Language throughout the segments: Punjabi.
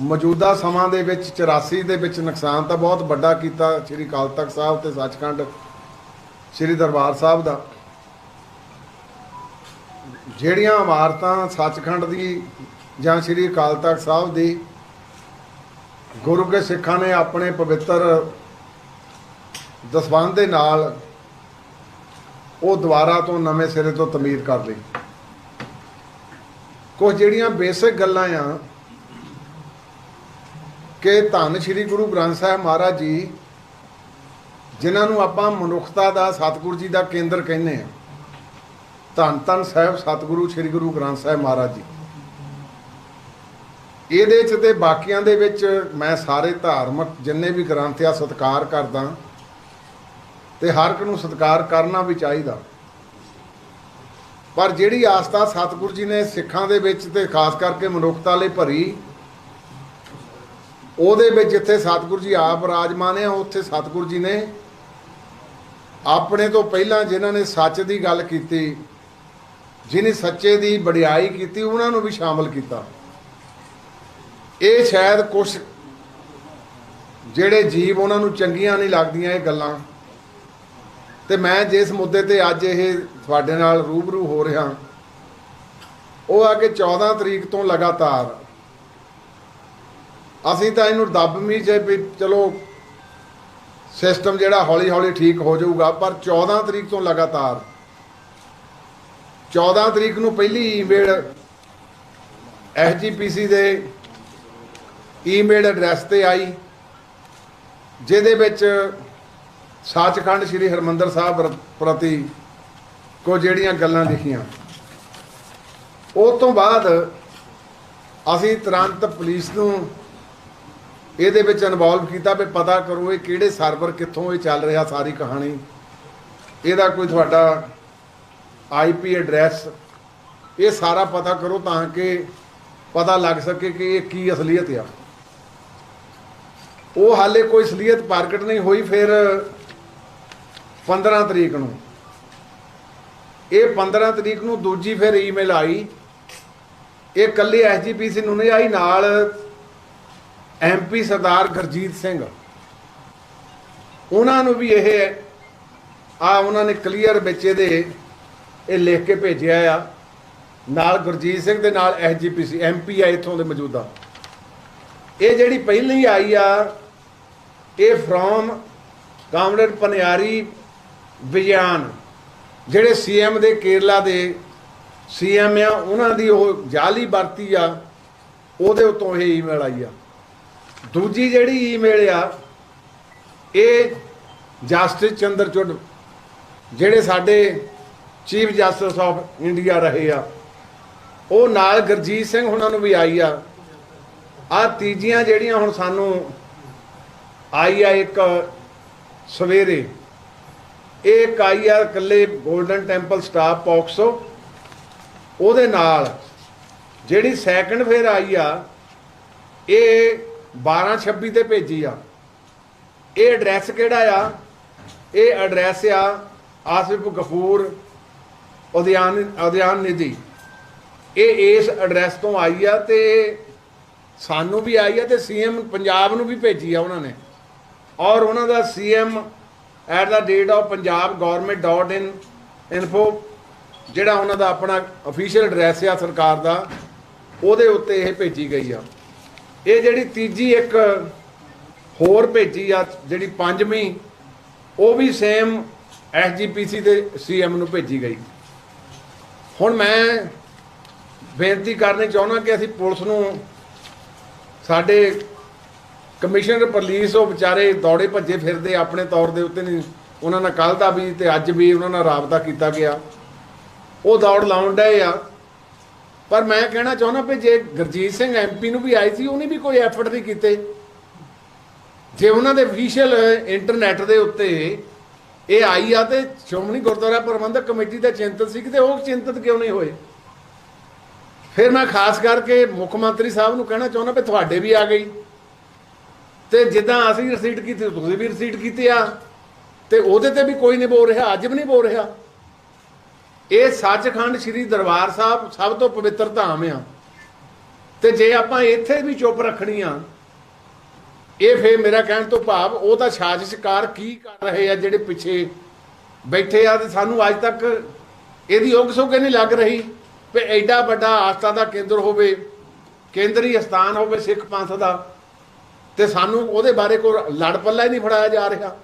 ਮੌਜੂਦਾ ਸਮਾਂ ਦੇ ਵਿੱਚ 84 ਦੇ ਵਿੱਚ ਨੁਕਸਾਨ ਤਾਂ ਬਹੁਤ ਵੱਡਾ ਕੀਤਾ ਸ੍ਰੀ ਅਕਾਲ ਤਖਤ ਸਾਹਿਬ ਤੇ ਸੱਚਖੰਡ ਸ੍ਰੀ ਦਰਬਾਰ ਸਾਹਿਬ ਦਾ। ਜਿਹੜੀਆਂ ਇਮਾਰਤਾਂ ਸੱਚਖੰਡ ਦੀ ਜਾਂ ਸ੍ਰੀ ਅਕਾਲ ਤਖਤ ਸਾਹਿਬ ਦੀ, ਗੁਰੂ ਕੇ ਸਿੱਖਾਂ ਨੇ ਆਪਣੇ ਪਵਿੱਤਰ ਦਸਵੰਧ ਦੇ ਨਾਲ ਉਹ ਦੁਬਾਰਾ ਤੋਂ ਨਵੇਂ ਸਿਰੇ ਤੋਂ ਤਮੀਰ ਕਰ ਲਈ। ਕੁਝ ਜਿਹੜੀਆਂ ਬੇਸਿਕ ਗੱਲਾਂ ਆ ਕਿ ਧੰਨ ਸ੍ਰੀ ਗੁਰੂ ਗ੍ਰੰਥ ਸਾਹਿਬ ਮਹਾਰਾਜ ਜੀ, ਜਿਨ੍ਹਾਂ ਨੂੰ ਆਪਾਂ ਮਨੁੱਖਤਾ ਦਾ ਸਤਿਗੁਰੂ ਜੀ ਦਾ ਕੇਂਦਰ ਕਹਿੰਦੇ ਆ ਧੰਨ ਧੰਨ ਸਾਹਿਬ ਸਤਿਗੁਰੂ ਸ੍ਰੀ ਗੁਰੂ ਗ੍ਰੰਥ ਸਾਹਿਬ ਮਹਾਰਾਜ ਜੀ। ਇਹਦੇ ਚ ਤੇ ਬਾਕੀਆਂ ਦੇ ਵਿੱਚ ਮੈਂ ਸਾਰੇ ਧਾਰਮਿਕ ਜਿੰਨੇ ਵੀ ਗ੍ਰੰਥ ਆ, ਸਤਿਕਾਰ ਕਰਦਾ। ਤੇ ਹਰ ਇੱਕ ਨੂੰ ਸਤਿਕਾਰ ਕਰਨਾ ਵੀ ਚਾਹੀਦਾ। ਪਰ ਜਿਹੜੀ ਆਸਥਾ ਸਤਿਗੁਰੂ ਜੀ ਨੇ ਸਿੱਖਾਂ ਦੇ ਵਿੱਚ ਤੇ ਖਾਸ ਕਰਕੇ ਮਨੁੱਖਤਾ ਲਈ ਭਰੀ ਉਹਦੇ ਵਿੱਚ ਜਿੱਥੇ ਸਤਿਗੁਰੂ ਜੀ ਆਪ ਰਾਜਮਾਨ ਆ, ਉੱਥੇ ਸਤਿਗੁਰੂ ਜੀ ਨੇ ਆਪਣੇ ਤੋਂ ਪਹਿਲਾਂ ਜਿਨ੍ਹਾਂ ਨੇ ਸੱਚ ਦੀ ਗੱਲ ਕੀਤੀ, ਜਿਨੇ ਸੱਚੇ ਦੀ ਵਡਿਆਈ ਕੀਤੀ, ਉਹਨਾਂ ਨੂੰ ਵੀ ਸ਼ਾਮਲ ਕੀਤਾ। ਇਹ ਸ਼ਾਇਦ ਕੁਝ ਜਿਹੜੇ ਜੀਵ ਉਹਨਾਂ ਨੂੰ ਚੰਗੀਆਂ ਨਹੀਂ ਲੱਗਦੀਆਂ ਇਹ ਗੱਲਾਂ। ਤੇ ਮੈਂ ਜਿਸ ਮੁੱਦੇ ਤੇ ਅੱਜ ਇਹ ਤੁਹਾਡੇ ਨਾਲ ਰੂਬਰੂ ਹੋ ਰਿਹਾ, ਉਹ ਆ ਕਿ 14 ਤਰੀਕ ਤੋਂ ਲਗਾਤਾਰ ਅਸੀਂ ਤਾਂ ਇਹਨੂੰ ਦੱਬ ਮੀ ਜੇ ਵੀ ਚਲੋ ਸਿਸਟਮ ਜਿਹੜਾ ਹੌਲੀ ਹੌਲੀ ਠੀਕ ਹੋ ਜਾਊਗਾ, ਪਰ 14 ਤਰੀਕ ਤੋਂ ਲਗਾਤਾਰ। 14 ਤਰੀਕ ਨੂੰ ਪਹਿਲੀ ਈਮੇਲ ਐਸਜੀਪੀਸੀ ਦੇ ਈਮੇਲ ਐਡਰੈਸ ਤੇ ਆਈ, ਜਿਹਦੇ ਵਿੱਚ ਸੱਚਖੰਡ ਸ੍ਰੀ ਹਰਮੰਦਰ ਸਾਹਿਬ ਪ੍ਰਤੀ ਕੋ ਜਿਹੜੀਆਂ ਗੱਲਾਂ ਲਿਖੀਆਂ। ਉਹ ਤੋਂ ਬਾਅਦ ਅਸੀਂ ਤੁਰੰਤ ਪੁਲਿਸ ਨੂੰ ਇਹਦੇ ਵਿੱਚ ਇਨਵੋਲਵ ਕੀਤਾ ਵੀ ਪਤਾ ਕਰੋ ਇਹ ਕਿਹੜੇ ਸਰਵਰ ਕਿੱਥੋਂ ਇਹ ਚੱਲ ਰਿਹਾ ਸਾਰੀ ਕਹਾਣੀ। ਇਹਦਾ ਕੋਈ ਤੁਹਾਡਾ ਆਈਪੀ ਐਡਰੈਸ ਇਹ ਸਾਰਾ ਪਤਾ ਕਰੋ ਤਾਂ ਕਿ ਪਤਾ ਲੱਗ ਸਕੇ ਕਿ ਇਹ ਕੀ ਅਸਲੀਅਤ ਆ। ਉਹ ਹਾਲੇ ਕੋਈ ਅਸਲੀਅਤ ਪ੍ਰਗਟ ਨਹੀਂ ਹੋਈ, ਫਿਰ 15 ਤਰੀਕ ਨੂੰ। ਇਹ 15 ਤਰੀਕ ਨੂੰ ਦੂਜੀ ਫਿਰ ਈਮੇਲ ਆਈ। ਇਹ ਕੱਲੀ ਐਸਜੀਪੀਸੀ ਨੂੰ ਨਹੀਂ ਆਈ, ਨਾਲ ਐਮਪੀ ਸਰਦਾਰ ਗੁਰਜੀਤ ਸਿੰਘ। ਉਹਨਾਂ ਨੂੰ ਵੀ ਇਹ ਆ ਉਹਨਾਂ ਨੇ ਕਲੀਅਰ ਵਿੱਚ ਇਹਦੇ ਇਹ ਲਿਖ ਕੇ ਭੇਜਿਆ ਆ। ਨਾਲ ਗੁਰਜੀਤ ਸਿੰਘ ਦੇ ਨਾਲ ਐਸਜੀਪੀਸੀ ਐਮਪੀ ਆ ਇਥੋਂ ਦੇ ਮੌਜੂਦਾ। ਇਹ ਜਿਹੜੀ ਪਹਿਲੀ ਆਈ ਆ, ਇਹ ਫਰੋਮ ਕਾਮਰੇਡ ਪਨਿਆਰੀ ਵਿਗਿਆਨ। ਜਿਹੜੇ ਸੀਐਮ ਦੇ ਕੇਰਲਾ ਦੇ ਸੀਐਮ ਆ, ਉਹਨਾਂ ਦੀ ਉਹ ਜਾਲੀ ਵਰਤੀ ਆ, ਉਹਦੇ ਉਤੋਂ ਇਹ ਈਮੇਲ ਆਈ ਆ। ਦੂਜੀ ਜਿਹੜੀ ਈਮੇਲ ਆ, ਇਹ ਜਸਟਿਸ ਚੰਦਰਚੂੜ ਜਿਹੜੇ ਸਾਡੇ ਚੀਫ ਜਸਟਿਸ ਆਫ ਇੰਡੀਆ ਰਹੇ ਆ, ਉਹ ਨਾਲ ਗੁਰਜੀਤ ਸਿੰਘ ਹੁਣਾਂ ਨੂੰ ਵੀ ਆਈ ਆ। ਆ ਤੀਜੀਆਂ ਜਿਹੜੀਆਂ ਹੁਣ ਸਾਨੂੰ ਆਈ ਆ ਇੱਕ ਸਵੇਰੇ, ਇਹ ਇੱਕ ਆਈ ਆ ਇਕੱਲੇ 골ਡਨ ਟੈਂਪਲ ਸਟਾਫ ਪੌਕਸੋ ਉਹਦੇ ਨਾਲ ਜਿਹੜੀ ਸੈਕੰਡ ਫੇਰ ਆਈ ਆ, ਇਹ 1226 ਤੇ ਭੇਜੀ ਆ। ਇਹ ਐਡਰੈਸ ਕਿਹੜਾ ਆ? ਇਹ ਐਡਰੈਸ ਆ ਆਸਿਫ ਗਫੂਰ ਉਦਿਆਨ ਉਦਿਆਨ ਨਿਧੀ। ਇਹ ਇਸ ਐਡਰੈਸ ਤੋਂ ਆਈ ਆ ਤੇ ਸਾਨੂੰ ਵੀ ਆਈ ਆ ਤੇ ਸੀਐਮ ਪੰਜਾਬ ਨੂੰ ਵੀ ਭੇਜੀ ਆ ਉਹਨਾਂ ਨੇ। ਔਰ ਉਹਨਾਂ ਦਾ CM at the rate of Punjab government.in info ਜਿਹੜਾ ਉਹਨਾਂ ਦਾ ਆਪਣਾ ਅਫੀਸ਼ੀਅਲ ਐਡਰੈਸ ਆ ਸਰਕਾਰ ਦਾ, ਉਹਦੇ ਉੱਤੇ ਇਹ ਭੇਜੀ ਗਈ ਆ। ਇਹ ਜਿਹੜੀ ਤੀਜੀ ਇੱਕ ਹੋਰ ਭੇਜੀ ਆ, ਜਿਹੜੀ ਪੰਜਵੀਂ, ਉਹ ਵੀ ਸੇਮ ਐਸਜੀਪੀਸੀ ਦੇ ਸੀਐਮ ਨੂੰ ਭੇਜੀ ਗਈ। ਹੁਣ ਮੈਂ ਬੇਨਤੀ ਕਰਨੀ ਚਾਹੁੰਦਾ ਕਿ ਅਸੀਂ ਪੁਲਿਸ ਨੂੰ ਸਾਡੇ ਕਮਿਸ਼ਨਰ ਪੁਲਿਸ ਉਹ ਵਿਚਾਰੇ ਦੌੜੇ ਭੱਜੇ ਫਿਰਦੇ ਆਪਣੇ ਤੌਰ ਦੇ ਉੱਤੇ ਨਹੀਂ, ਉਹਨਾਂ ਨਾਲ ਕੱਲ ਦਾ ਵੀ ਤੇ ਅੱਜ ਵੀ ਉਹਨਾਂ ਨਾਲ ਰਾਬਤਾ ਕੀਤਾ ਗਿਆ। ਉਹ ਦੌੜ ਲਾਉਣ ਡਏ ਆ। ਪਰ ਮੈਂ ਕਹਿਣਾ ਚਾਹੁੰਦਾ ਵੀ ਜੇ ਗੁਰਜੀਤ ਸਿੰਘ ਐਮਪੀ ਨੂੰ ਵੀ ਆਈ ਸੀ, ਉਹਨੇ ਵੀ ਕੋਈ ਐਫਰਟ ਨਹੀਂ ਕੀਤੇ। ਜੇ ਉਹਨਾਂ ਦੇ ਅਫੀਸ਼ੀਅਲ ਇੰਟਰਨੈਟ ਦੇ ਉੱਤੇ ਇਹ ਆਈ ਆ ਤੇ ਸ਼੍ਰੋਮਣੀ ਗੁਰਦੁਆਰਾ ਪ੍ਰਬੰਧਕ ਕਮੇਟੀ ਦਾ ਚਿੰਤਤ ਸੀ ਕਿ ਉਹ ਚਿੰਤਤ ਕਿਉਂ ਨਹੀਂ ਹੋਏ? ਫਿਰ ਮੈਂ ਖਾਸ ਕਰਕੇ ਮੁੱਖ ਮੰਤਰੀ ਸਾਹਿਬ ਨੂੰ ਕਹਿਣਾ ਚਾਹੁੰਦਾ ਵੀ ਤੁਹਾਡੇ ਵੀ ਆ ਗਈ। ਤੇ ਜਿੱਦਾਂ ਅਸੀਂ ਰਸੀਟ ਕੀਤੀ, ਤੁਸੀਂ ਵੀ ਰਸੀਟ ਕੀਤੀ ਆ। ਤੇ ਉਹਦੇ ਤੇ ਵੀ ਕੋਈ ਨਹੀਂ ਬੋਲ ਰਿਹਾ, ਅੱਜ ਵੀ ਨਹੀਂ ਬੋਲ ਰਿਹਾ। ਇਹ ਸੱਚਖੰਡ ਸ੍ਰੀ ਦਰਬਾਰ ਸਾਹਿਬ ਸਭ ਤੋਂ ਪਵਿੱਤਰ ਧਾਮ ਆ। ਤੇ ਜੇ ਆਪਾਂ ਇੱਥੇ ਵੀ ਚੁੱਪ ਰੱਖਣੀ ਆ, ਇਹ ਫੇਰ ਮੇਰਾ ਕਹਿਣ ਤੋਂ ਭਾਵ ਉਹ ਤਾਂ ਸਾਜ਼ਿਸ਼ਕਾਰ ਕੀ ਕਰ ਰਹੇ ਆ ਜਿਹੜੇ ਪਿੱਛੇ ਬੈਠੇ ਆ ਤੇ ਸਾਨੂੰ ਅੱਜ ਤੱਕ ਇਹਦੀ ਉਗ ਸੁਗੇ ਨਹੀਂ ਲੱਗ ਰਹੀ ਵੀ ਐਡਾ ਵੱਡਾ ਆਸਥਾ ਦਾ ਕੇਂਦਰ ਹੋਵੇ, ਕੇਂਦਰੀ ਸਥਾਨ ਹੋਵੇ ਸਿੱਖ ਪੰਥ ਦਾ ਤੇ ਸਾਨੂੰ ਉਹਦੇ ਬਾਰੇ ਕੋਈ ਲੜ ਪੱਲਾ ਹੀ ਨਹੀਂ ਫੜਾਇਆ ਜਾ ਰਿਹਾ।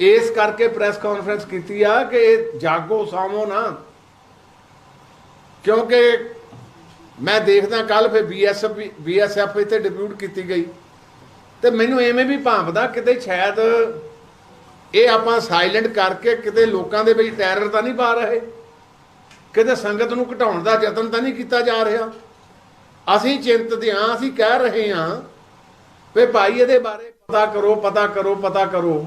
ਇਸ ਕਰਕੇ ਪ੍ਰੈਸ ਕਾਨਫਰੰਸ ਕੀਤੀ ਆ ਕਿ ਇਹ ਜਾਗੋ ਸਾਮੋ ਨਾ। ਕਿਉਂਕਿ ਮੈਂ ਦੇਖਦਾ ਕੱਲ ਫਿਰ ਬੀਐਸਐਫ ਬੀਐਸਐਫ ਇੱਥੇ ਡਿਪਿਊਟ ਕੀਤੀ ਗਈ। ਤੇ ਮੈਨੂੰ ਐਵੇਂ ਵੀ ਭਾਂਪਦਾ ਕਿਤੇ ਸ਼ਾਇਦ ਇਹ ਆਪਾਂ ਸਾਇਲੈਂਟ ਕਰਕੇ ਕਿਤੇ ਲੋਕਾਂ ਦੇ ਵਿੱਚ ਟੈਰਰ ਤਾਂ ਨਹੀਂ ਪਾ ਰਹੇ। ਕਿਤੇ ਸੰਗਤ ਨੂੰ ਘਟਾਉਣ ਦਾ ਯਤਨ ਤਾਂ ਨਹੀਂ ਕੀਤਾ ਜਾ ਰਿਹਾ। ਅਸੀਂ ਚਿੰਤਤ ਹਾਂ, ਅਸੀਂ ਕਹਿ ਰਹੇ ਹਾਂ ਵੀ ਭਾਈ ਇਹਦੇ ਬਾਰੇ ਪਤਾ ਕਰੋ ਪਤਾ ਕਰੋ ਪਤਾ ਕਰੋ।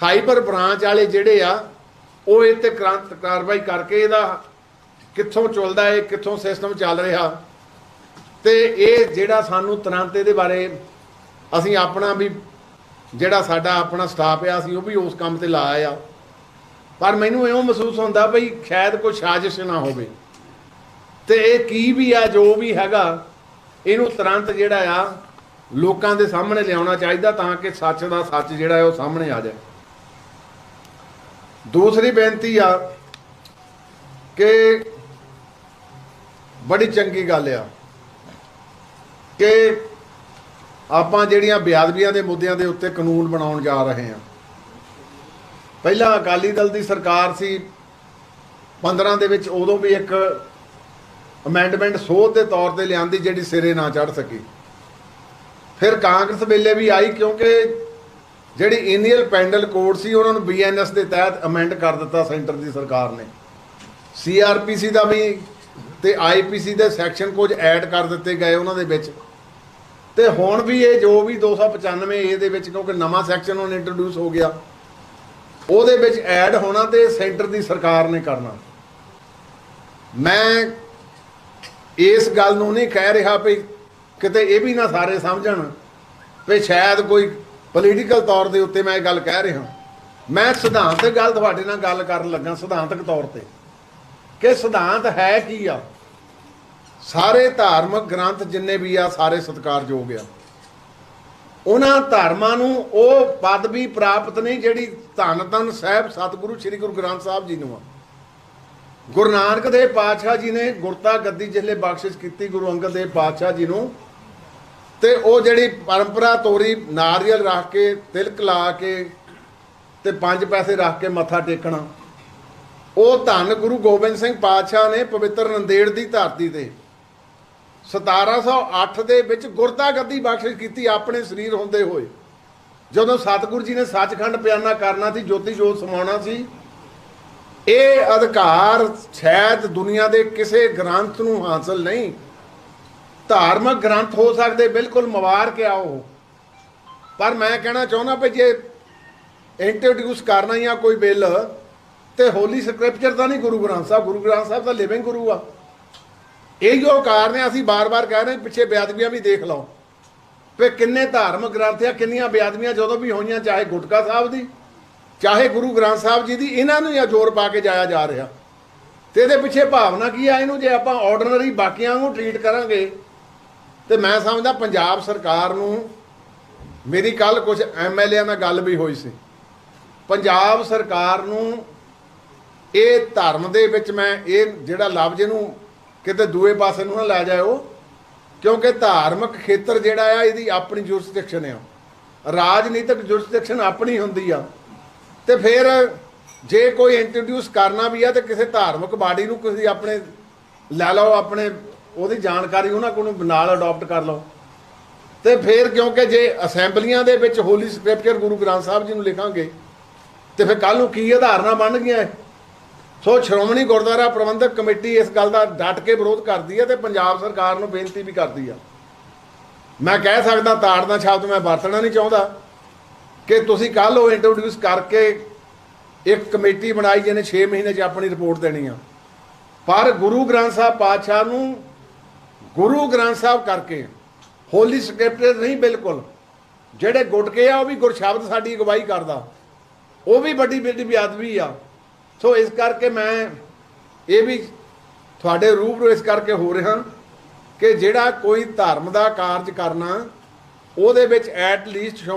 ਸਾਈਬਰ ਬ੍ਰਾਂਚ ਵਾਲੇ ਜਿਹੜੇ ਆ, ਉਹ ਇਹ ਤੇ ਕ੍ਰਾਂਤ ਕਾਰਵਾਈ ਕਰਕੇ ਇਹਦਾ ਕਿੱਥੋਂ ਚੱਲਦਾ ਹੈ ਕਿੱਥੋਂ ਸਿਸਟਮ ਚੱਲ ਰਿਹਾ। ਤੇ ਇਹ ਜਿਹੜਾ ਸਾਨੂੰ ਤੁਰੰਤ ਇਹਦੇ ਬਾਰੇ ਅਸੀਂ ਆਪਣਾ ਵੀ ਜਿਹੜਾ ਸਾਡਾ ਆਪਣਾ ਸਟਾਫ ਆ, ਅਸੀਂ ਉਹ ਵੀ ਉਸ ਕੰਮ ਤੇ ਲਾਇਆ ਆ। ਪਰ ਮੈਨੂੰ ਇਉਂ ਮਹਿਸੂਸ ਹੁੰਦਾ ਬਈ ਸ਼ਾਇਦ ਕੋਈ ਸਾਜ਼ਿਸ਼ ਨਾ ਹੋਵੇ। ਤੇ ਇਹ ਕੀ ਵੀ ਆ, ਜੋ ਵੀ ਹੈਗਾ, ਇਹਨੂੰ ਤੁਰੰਤ ਜਿਹੜਾ ਆ, ਲੋਕਾਂ ਦੇ ਸਾਹਮਣੇ ਲਿਆਉਣਾ ਚਾਹੀਦਾ ਤਾਂ ਕਿ ਸੱਚ ਦਾ ਸੱਚ ਜਿਹੜਾ ਉਹ ਸਾਹਮਣੇ ਆ ਜਾਏ। ਦੂਸਰੀ ਬੇਨਤੀ ਆ ਕਿ ਬੜੀ ਚੰਗੀ ਗੱਲ ਆ ਕਿ ਆਪਾਂ ਜਿਹੜੀਆਂ ਬਿਆਦਬੀਆਂ ਦੇ ਮੁੱਦਿਆਂ ਦੇ ਉੱਤੇ ਕਾਨੂੰਨ ਬਣਾਉਣ ਜਾ ਰਹੇ ਹਾਂ। ਪਹਿਲਾਂ ਅਕਾਲੀ ਦਲ ਦੀ ਸਰਕਾਰ ਸੀ 15 ਦੇ ਵਿੱਚ ਉਦੋਂ ਵੀ ਇੱਕ ਅਮੈਂਡਮੈਂਟ ਸੋਧ ਦੇ ਤੌਰ ਤੇ ਲਿਆਂਦੀ ਜਿਹੜੀ ਸਿਰੇ ਨਾ ਚੜ ਸਕੀ। ਫਿਰ ਕਾਂਗਰਸ ਵੇਲੇ ਵੀ ਆਈ ਕਿਉਂਕਿ ਜਿਹੜੀ ਇੰਡੀਅਨ ਪੈਂਡਲ ਕੋਡ ਸੀ, ਉਹਨਾਂ ਨੂੰ ਬੀਐਨਐਸ ਦੇ ਤਹਿਤ ਅਮੈਂਡ ਕਰ ਦਿੱਤਾ ਸੈਂਟਰ ਦੀ ਸਰਕਾਰ ਨੇ। ਸੀਆਰਪੀਸੀ ਦਾ ਵੀ ਤੇ ਆਈਪੀਸੀ ਦੇ ਸੈਕਸ਼ਨ ਕੁਝ ਐਡ ਕਰ ਦਿੱਤੇ ਗਏ ਉਹਨਾਂ ਦੇ ਵਿੱਚ। ਤੇ ਹੁਣ ਵੀ ਇਹ ਜੋ ਵੀ 295 ਏ ਦੇ ਵਿੱਚ, ਕਿਉਂਕਿ ਨਵਾਂ ਸੈਕਸ਼ਨ ਹੁਣ ਇੰਟਰੋਡਿਊਸ ਹੋ ਗਿਆ, ਉਹਦੇ ਵਿੱਚ ਐਡ ਹੋਣਾ ਤੇ ਸੈਂਟਰ ਦੀ ਸਰਕਾਰ ਨੇ ਕਰਨਾ। ਮੈਂ ਇਸ ਗੱਲ ਨੂੰ ਨਹੀਂ ਕਹਿ ਰਿਹਾ ਵੀ ਕਿਤੇ ਇਹ ਵੀ ਨਾ ਸਾਰੇ ਸਮਝਣ ਵੀ ਸ਼ਾਇਦ ਕੋਈ ਪੋਲੀਟੀਕਲ ਤੌਰ ਦੇ ਉੱਤੇ ਮੈਂ ਇਹ ਗੱਲ ਕਹਿ ਰਿਹਾ ਮੈਂ ਸਿਧਾਂਤਕ ਗੱਲ ਤੁਹਾਡੇ ਨਾਲ ਗੱਲ ਕਰਨ ਲੱਗਾ ਸਿਧਾਂਤਕ ਤੌਰ ਤੇ। ਕਿ ਸਿਧਾਂਤ ਹੈ ਕੀ ਆ? ਸਾਰੇ ਧਾਰਮਿਕ ਗ੍ਰੰਥ ਜਿੰਨੇ ਵੀ ਆ, ਸਾਰੇ ਸਤਿਕਾਰਯੋਗ ਆ। ਉਹਨਾਂ ਧਰਮਾਂ ਨੂੰ ਉਹ ਪਦਵੀ ਪ੍ਰਾਪਤ ਨਹੀਂ ਜਿਹੜੀ ਧੰਨ ਧੰਨ ਸਾਹਿਬ, ਸਤਿਗੁਰੂ ਸ੍ਰੀ ਗੁਰੂ ਗ੍ਰੰਥ ਸਾਹਿਬ ਜੀ ਨੂੰ ਆ। ਗੁਰੂ ਨਾਨਕ ਦੇਵ ਪਾਤਸ਼ਾਹ ਜੀ ਨੇ ਗੁਰਤਾ ਗੱਦੀ ਜਿਸਲੇ ਬਖਸ਼ਿਸ਼ ਕੀਤੀ, ਗੁਰੂ ਅੰਗਦ ਦੇਵ ਪਾਤਸ਼ਾਹ ਜੀ ਨੂੰ। ਤੇ ਉਹ ਜਿਹੜੀ ਪਰੰਪਰਾ ਤੋਰੀ ਨਾਰੀਅਲ ਰੱਖ ਕੇ, ਤਿਲਕ ਲਾ ਕੇ ਤੇ ਪੰਜ ਪੈਸੇ ਰੱਖ ਕੇ ਮੱਥਾ ਟੇਕਣਾ, ਉਹ ਧੰਨ ਗੁਰੂ ਗੋਬਿੰਦ ਸਿੰਘ ਪਾਤਸ਼ਾਹ ਨੇ ਪਵਿੱਤਰ ਨੰਦੇੜ ਦੀ ਧਰਤੀ ਤੇ 1708 ਦੇ ਵਿੱਚ ਗੁਰਦਾ ਗੱਦੀ ਬਖਸ਼ਿਸ਼ ਕੀਤੀ ਆਪਣੇ ਸਰੀਰ ਹੁੰਦੇ ਹੋਏ। ਜਦੋਂ ਸਤਿਗੁਰੂ ਜੀ ਨੇ ਸੱਚਖੰਡ ਪਿਆਨਾ ਕਰਨਾ ਸੀ, ਜੋਤੀ ਜੋਤ ਸਮਾਉਣਾ ਸੀ, ਇਹ ਅਧਿਕਾਰ ਸ਼ਾਇਦ ਦੁਨੀਆ ਦੇ ਕਿਸੇ ਗ੍ਰੰਥ ਨੂੰ ਹਾਸਲ ਨਹੀਂ ਧਾਰਮਿਕ ਗ੍ਰੰਥ ਹੋ ਸਕਦੇ, ਬਿਲਕੁਲ ਮੁਬਾਰਕ ਆ ਉਹ ਪਰ ਮੈਂ ਕਹਿਣਾ ਚਾਹੁੰਦਾ ਵੀ ਜੇ ਇੰਟਰੋਡਿਊਸ ਕਰਨਾ ਜਾਂ ਕੋਈ ਬਿੱਲ, ਤੇ ਹੋਲੀ ਸਕ੍ਰਿਪਚਰ ਤਾਂ ਨਹੀਂ ਗੁਰੂ ਗ੍ਰੰਥ ਸਾਹਿਬ, ਗੁਰੂ ਗ੍ਰੰਥ ਸਾਹਿਬ ਤਾਂ ਲਿਵਿੰਗ ਗੁਰੂ ਆ। ਇਹ ਜੋ ਕਾਰਨ ਹੈ ਅਸੀਂ ਬਾਰ-ਬਾਰ ਕਹਿ ਰਹੇ ਪਿੱਛੇ ਬੇਅਦਬੀਆਂ ਵੀ ਦੇਖ ਲਓ। ਵੀ ਕਿੰਨੇ ਧਾਰਮਿਕ ਗ੍ਰੰਥ ਆ, ਕਿੰਨੀਆਂ ਬੇਅਦਬੀਆਂ ਜਦੋਂ ਵੀ ਹੋਈਆਂ, ਚਾਹੇ ਗੁਟਕਾ ਸਾਹਿਬ ਦੀ, ਚਾਹੇ ਗੁਰੂ ਗ੍ਰੰਥ ਸਾਹਿਬ ਜੀ ਦੀ, ਇਹਨਾਂ ਨੂੰ ਹੀ ਜ਼ੋਰ ਪਾ ਕੇ ਜਾਇਆ ਜਾ ਰਿਹਾ। ਤੇ ਇਹਦੇ ਪਿੱਛੇ ਭਾਵਨਾ ਕੀ ਆ ਇਹਨੂੰ? ਜੇ ਆਪਾਂ ਆਰਡੀਨਰੀ ਬਾਕੀਆਂ ਨੂੰ ਟ੍ਰੀਟ ਕਰਾਂਗੇ ਤੇ ਮੈਂ ਸਮਝਦਾ ਪੰਜਾਬ ਸਰਕਾਰ ਨੂੰ ਮੇਰੀ ਕੱਲ ਕੁਝ ਐਮਐਲਏ ਨਾਲ ਗੱਲ ਵੀ ਹੋਈ ਸੀ। ਪੰਜਾਬ ਸਰਕਾਰ ਨੂੰ ਇਹ ਧਰਮ ਦੇ ਵਿੱਚ ਮੈਂ ਇਹ ਜਿਹੜਾ ਲਫ਼ਜ਼ ਇਹਨੂੰ ਕਿਤੇ ਦੂਏ ਪਾਸੇ ਨੂੰ ਨਾ ਲੈ ਜਾਇਓ, ਕਿਉਂਕਿ ਧਾਰਮਿਕ ਖੇਤਰ ਜਿਹੜਾ ਆ, ਇਹਦੀ ਆਪਣੀ ਜੁਰਿਸਡਿਕਸ਼ਨ ਆ। ਰਾਜਨੀਤਿਕ ਜੁਰਿਸਡਿਕਸ਼ਨ ਆਪਣੀ ਹੁੰਦੀ ਆ। ਤੇ ਫਿਰ ਜੇ ਕੋਈ ਇੰਟਰੋਡਿਊਸ ਕਰਨਾ ਵੀ ਆ, ਤੇ ਕਿਸੇ ਧਾਰਮਿਕ ਬਾਡੀ ਨੂੰ ਕਿਸੇ ਆਪਣੇ ਲੈ ਲਓ, ਆਪਣੇ ਉਹਦੀ ਜਾਣਕਾਰੀ ਉਹਨਾਂ ਕੋਲੋਂ ਨਾਲ ਅਡਾਪਟ ਕਰ ਲਓ। ਤੇ ਫਿਰ ਕਿਉਂਕਿ ਜੇ ਅਸੈਂਬਲੀਆਂ ਦੇ ਵਿੱਚ ਹੋਲੀ ਸਕ੍ਰਿਪਚਰ ਗੁਰੂ ਗ੍ਰੰਥ ਸਾਹਿਬ ਜੀ ਨੂੰ ਲਿਖਾਂਗੇ, ਤੇ ਫਿਰ ਕੱਲ ਨੂੰ ਕੀ ਆਧਾਰਨਾ ਬਣ ਸੋ ਸ਼੍ਰੋਮਣੀ ਗੁਰਦੁਆਰਾ ਪ੍ਰਬੰਧਕ ਕਮੇਟੀ ਇਸ ਗੱਲ ਦਾ ਡਟ ਕੇ ਵਿਰੋਧ ਕਰਦੀ ਹੈ ਤੇ ਪੰਜਾਬ ਸਰਕਾਰ ਨੂੰ ਬੇਨਤੀ ਵੀ ਕਰਦੀ ਆ। ਮੈਂ ਕਹਿ ਸਕਦਾ ਤਾੜਨਾ ਸ਼ਬਦ ਮੈਂ ਵਰਤਣਾ ਨਹੀਂ ਚਾਹੁੰਦਾ ਕਿ ਤੁਸੀਂ ਕੱਲ ਉਹ ਇੰਟਰੋਡਿਊਸ ਕਰਕੇ ਇੱਕ ਕਮੇਟੀ ਬਣਾਈ ਜਿਹਨੇ 6 ਮਹੀਨੇ 'ਚ ਆਪਣੀ ਰਿਪੋਰਟ ਦੇਣੀ ਆ। ਪਰ ਗੁਰੂ ਗ੍ਰੰਥ ਸਾਹਿਬ ਪਾਤਸ਼ਾਹ ਨੂੰ ਗੁਰੂ ਗ੍ਰੰਥ ਸਾਹਿਬ ਕਰਕੇ। ਹੋਲੀ ਸਕ੍ਰਿਪਚਰ ਨਹੀਂ ਬਿਲਕੁਲ। ਜਿਹੜੇ ਗੁਟਕੇ ਆ, ਉਹ ਵੀ ਗੁਰਸ਼ਬਦ ਸਾਡੀ ਅਗਵਾਈ ਕਰਦਾ। ਉਹ ਵੀ ਵੱਡੀ ਵੱਡੀ ਬਿਆਦਵੀ ਆ। ਸੋ ਇਸ ਕਰਕੇ ਮੈਂ ਇਹ ਵੀ ਤੁਹਾਡੇ ਰੂਬਰੂ ਇਸ ਕਰਕੇ ਹੋ ਰਿਹਾ ਕਿ ਜਿਹੜਾ ਕੋਈ ਧਰਮ ਦਾ ਕਾਰਜ ਕਰਨਾ, ਉਹਦੇ ਵਿੱਚ ਐਟ ਲੀਸਟ